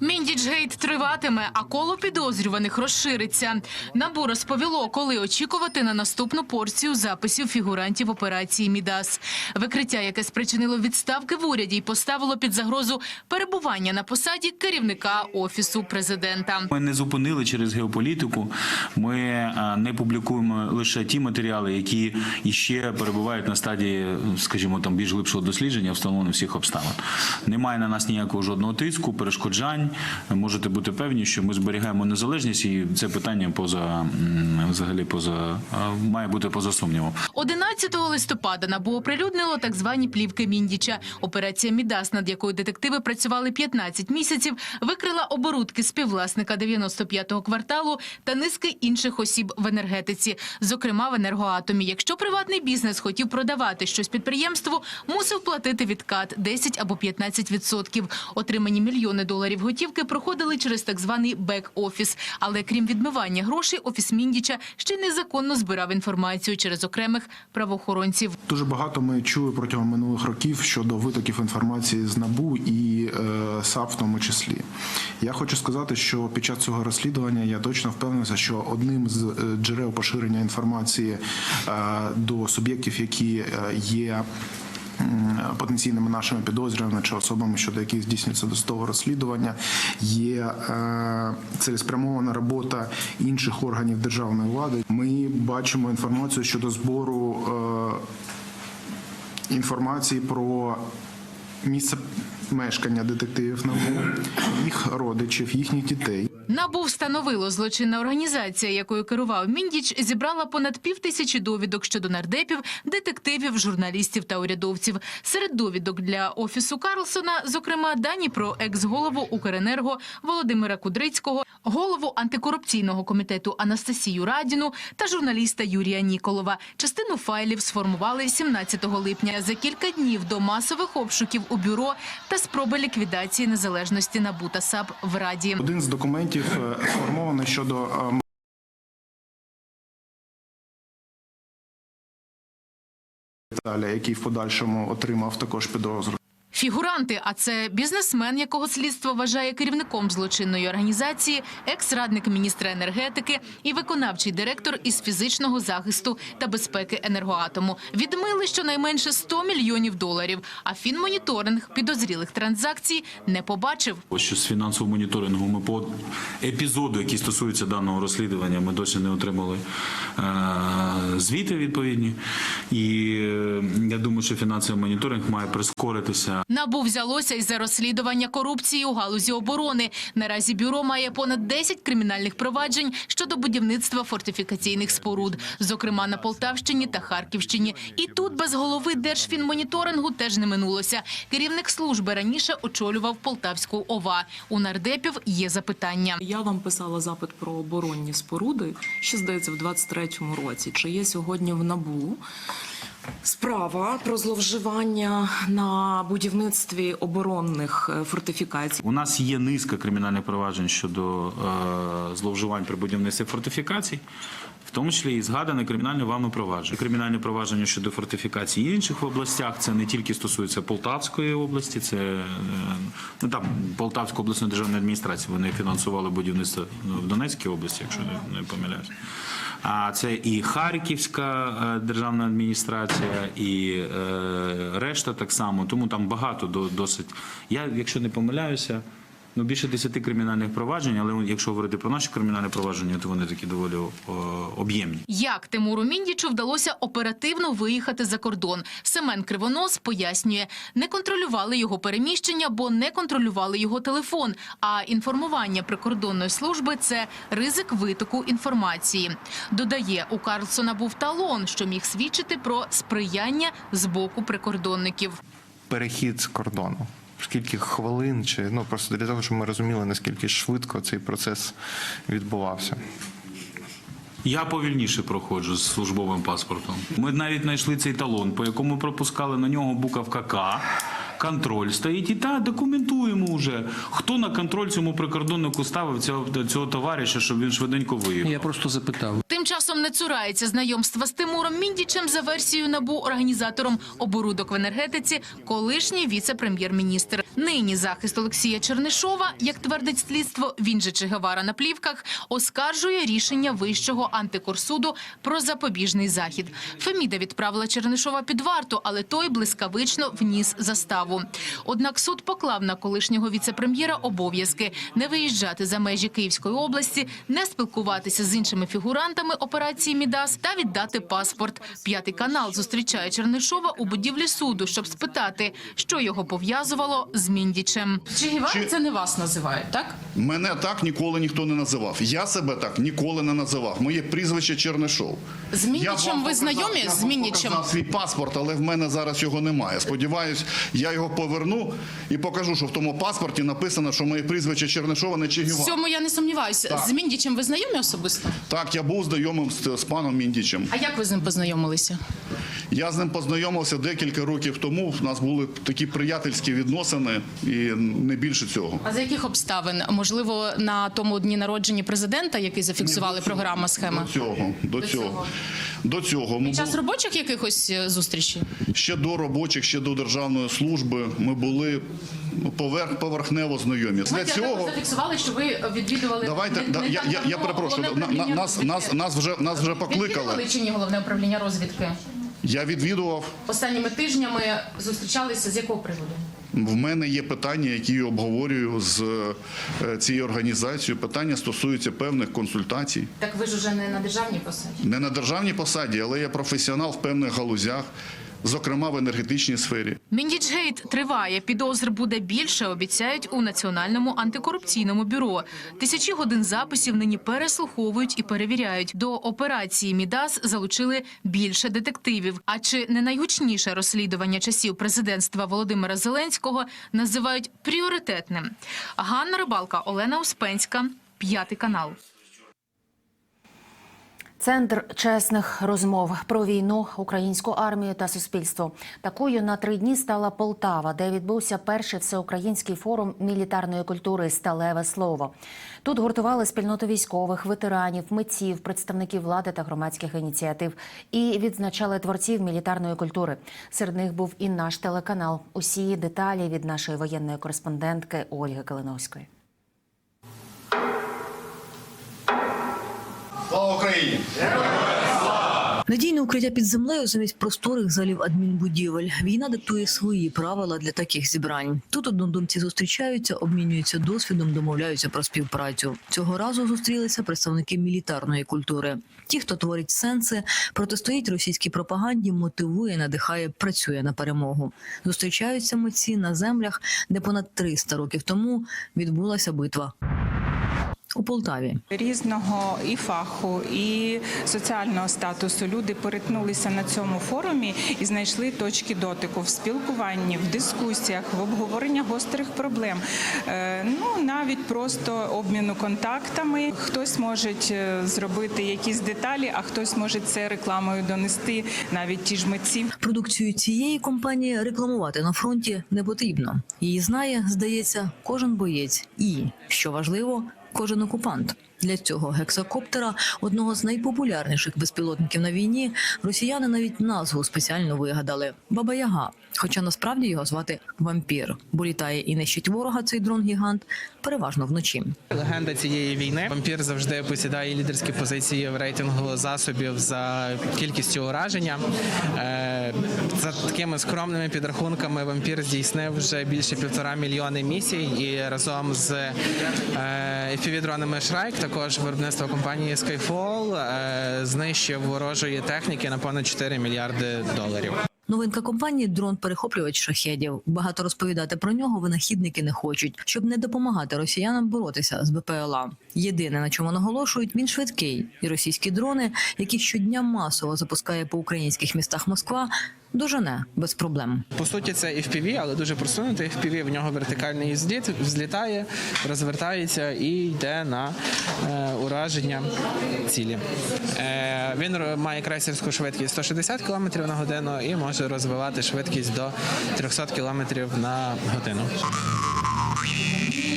Міндічгейт триватиме, а коло підозрюваних розшириться. Набу розповіло, коли очікувати на наступну порцію записів фігурантів операції Мідас. Викриття, яке спричинило відставки в уряді, й поставило під загрозу перебування на посаді керівника офісу президента. Ми не зупинили через геополітику. Ми не публікуємо лише ті матеріали, які іще перебувають на стадії, скажімо, там більш глибшого дослідження, встановлення всіх обставин. Немає на нас ніякого жодного тиску, перешкоджань. Можете бути певні, що ми зберігаємо незалежність, і це питання поза взагалі поза має бути поза сумнівом. 11 листопада НАБУ оприлюднило так звані плівки Міндіча. Операція Мідас, над якою детективи працювали 15 місяців, викрила оборудки співвласника 95-го кварталу та низки інших осіб в енергетиці, зокрема в енергоатомі. Якщо приватний бізнес хотів продавати щось підприємству, мусив платити відкат 10 або 15 відсотків. Отримані мільйони доларів готівки проходили через так званий бек-офіс. Але крім відмивання грошей, офіс Міндіча ще незаконно збирав інформацію через окремих правоохоронців. Дуже багато ми чули протягом минулих років щодо витоків інформації з НАБУ і е, САП в тому числі. Я хочу сказати, що під час цього розслідування я точно впевнений, що одним з е, джерел поширення інформації е, до суб'єктів, які е, є. м, Потенційними нашими підозрюваними чи особами, щодо яких здійснюється досудове розслідування, є е, цілеспрямована робота інших органів державної влади. Ми бачимо інформацію щодо збору е, інформації про місце мешкання детективів НАБУ, їх родичів, їхніх дітей. НАБУ встановило злочинна організація, якою керував Міндіч, зібрала понад пів тисячі довідок щодо нардепів, детективів, журналістів та урядовців. Серед довідок для офісу Карлсона, зокрема, дані про екс-голову Укренерго Володимира Кудрицького, голову антикорупційного комітету Анастасію Радіну та журналіста Юрія Ніколова. Частину файлів сформували 17 липня за кілька днів до масових обшуків у бюро та спроби ліквідації незалежності НАБУ та САП в Раді. Один з документів е, сформований щодо Далі, який в подальшому отримав також підозру. Фігуранти, а це бізнесмен, якого слідство вважає керівником злочинної організації, екс-радник міністра енергетики і виконавчий директор із фізичного захисту та безпеки енергоатому. Відмили щонайменше 100 мільйонів доларів. А фінмоніторинг підозрілих транзакцій не побачив. Що з фінансового моніторингу ми по епізоду, який стосується даного розслідування, ми досі не отримали е, звіти відповідні. І е, я думаю, що фінансовий моніторинг має прискоритися. Набу взялося із за розслідування корупції у галузі оборони. Наразі бюро має понад 10 кримінальних проваджень щодо будівництва фортифікаційних споруд, зокрема на Полтавщині та Харківщині. І тут без голови Держфінмоніторингу теж не минулося. Керівник служби раніше очолював Полтавську ОВА. У нардепів є запитання. Я вам писала запит про оборонні споруди, що здається в 23-му році. Чи є сьогодні в НАБУ справа про зловживання на будівництві оборонних е, фортифікацій? У нас є низка кримінальних проваджень щодо е, зловживань при будівництві фортифікацій, в тому числі і згадане кримінальне вами провадження. Кримінальне провадження щодо фортифікацій в інших областях. Це не тільки стосується Полтавської області, це е, ну там Полтавська обласна державна адміністрація. Вони фінансували будівництво ну, в Донецькій області, якщо не помиляюсь. А це і Харківська е, державна адміністрація, і е, решта так само. Тому там багато до- досить. Я, якщо не помиляюся, ну більше 10 кримінальних проваджень, але якщо говорити про наші кримінальні провадження, то вони такі доволі об'ємні. Як Тимуру Міндічу вдалося оперативно виїхати за кордон? Семен Кривонос пояснює, не контролювали його переміщення, бо не контролювали його телефон. А інформування прикордонної служби це ризик витоку інформації. Додає, у Карлсона був талон, що міг свідчити про сприяння з боку прикордонників. перехід з кордону. Скільки хвилин, чи ну просто для того, щоб ми розуміли, наскільки швидко цей процес відбувався. Я повільніше проходжу з службовим паспортом. Ми навіть знайшли цей талон, по якому пропускали на нього буковка К. Контроль стоїть і та документуємо вже, хто на контроль цьому прикордоннику ставив цього, цього товариша, щоб він швиденько виїхав. Я просто запитав. Тим часом не цурається знайомства з Тимуром Міндічем за версією НАБУ організатором оборудок в енергетиці, колишній віце-прем'єр-міністр. Нині захист Олексія Чернишова, як твердить слідство, він же Че Гевара на плівках, оскаржує рішення Вищого антикорсуду про запобіжний захід. Феміда відправила Чернишова під варту, але той блискавично вніс заставу. Однак суд поклав на колишнього віцепрем'єра обов'язки не виїжджати за межі Київської області, не спілкуватися з іншими фігурантами операції Мідас та віддати паспорт. П'ятий канал зустрічає Чернишова у будівлі суду, щоб спитати, що його пов'язувало з Міндічем. Чи Гевара це не вас називають, так? Мене так ніколи ніхто не називав. Я себе так ніколи не називав. Моє прізвище Чернишов. З Міндічем ви знайомі я з вам Міндічем? показав свій паспорт, але в мене зараз його немає. Сподіваюсь, я його поверну і покажу, що в тому паспорті написано, що моє прізвище Чернишова не В цьому я не сумніваюся. Так. З Міндічем ви знайомі особисто? Так, я був знайомим з, з паном Міндічем. А як ви з ним познайомилися? Я з ним познайомився декілька років тому. У нас були такі приятельські відносини і не більше цього. А за яких обставин? Можливо, на тому дні народження президента, який зафіксували програма схема? До цього, до, До цього. цього. До цього. Ми Під час були- робочих якихось е, зустрічей? ще до робочих, ще до державної служби ми були поверх, поверхнево знайомі. Для цього зафіксували, що ви відвідували. давайте да, я, я, я перепрошую. На, на, нас, нас, нас вже нас вже покликали. Чи ні головне управління розвідки? Я відвідував. Останніми тижнями зустрічалися з якого приводу? В мене є питання, які я обговорюю з е, цією організацією. Питання стосуються певних консультацій. Так ви ж уже не на державній посаді. Не на державній посаді, але я професіонал в певних галузях, зокрема в енергетичній сфері. Міндічгейт триває. Підозр буде більше, обіцяють у Національному антикорупційному бюро. Тисячі годин записів нині переслуховують і перевіряють. До операції Мідас залучили більше детективів. А чи не найгучніше розслідування часів президентства Володимира Зеленського називають пріоритетним? Ганна Рибалка, Олена Успенська, п'ятий канал. Центр чесних розмов про війну, українську армію та суспільство. Такою на три дні стала Полтава, де відбувся перший всеукраїнський форум мілітарної культури Сталеве слово. Тут гуртували спільноту військових, ветеранів, митців, представників влади та громадських ініціатив і відзначали творців мілітарної культури. Серед них був і наш телеканал. Усі деталі від нашої воєнної кореспондентки Ольги Калиновської. Україні! Надійне укриття під землею замість просторих залів адмінбудівель. Війна диктує свої правила для таких зібрань. Тут однодумці зустрічаються, обмінюються досвідом, домовляються про співпрацю. Цього разу зустрілися представники мілітарної культури. Ті, хто творить сенси, протистоїть російській пропаганді, мотивує, надихає, працює на перемогу. Зустрічаються митці на землях, де понад 300 років тому відбулася битва. У Полтаві Різного і фаху, і соціального статусу люди перетнулися на цьому форумі і знайшли точки дотику в спілкуванні, в дискусіях, в обговоренні гострих проблем. Е, Ну навіть просто обміну контактами. Хтось може е, зробити якісь деталі, а хтось може це рекламою донести, навіть ті ж митці. Продукцію цієї компанії рекламувати на фронті не потрібно. Її знає, здається, кожен боєць і, що важливо, кожен окупант. Для цього гексакоптера, одного з найпопулярніших безпілотників на війні, росіяни навіть назву спеціально вигадали Баба Яга. Хоча насправді його звати вампір, бо літає і нищить ворога цей дрон-гігант переважно вночі. Легенда цієї війни. Вампір завжди посідає лідерські позиції в рейтингу засобів за кількістю ураження. Е, За такими скромними підрахунками, вампір здійснив вже більше півтора мільйони місій і разом з FPV-дронами Шрайк, також виробництво компанії Skyfall, е, знищив ворожої техніки на понад 4 мільярди доларів. Новинка компанії дрон перехоплювач шахедів. Багато розповідати про нього винахідники не хочуть, щоб не допомагати росіянам боротися з БПЛА. Єдине на чому наголошують, він швидкий, і російські дрони, які щодня масово запускає по українських містах Москва, дожене без проблем. По суті, це FPV, але дуже просунутий FPV. В нього вертикальний зліт, взлітає, розвертається і йде на е, ураження цілі. Е, він має крейсерську швидкість 160 км на годину і може розвивати швидкість до 300 км на годину.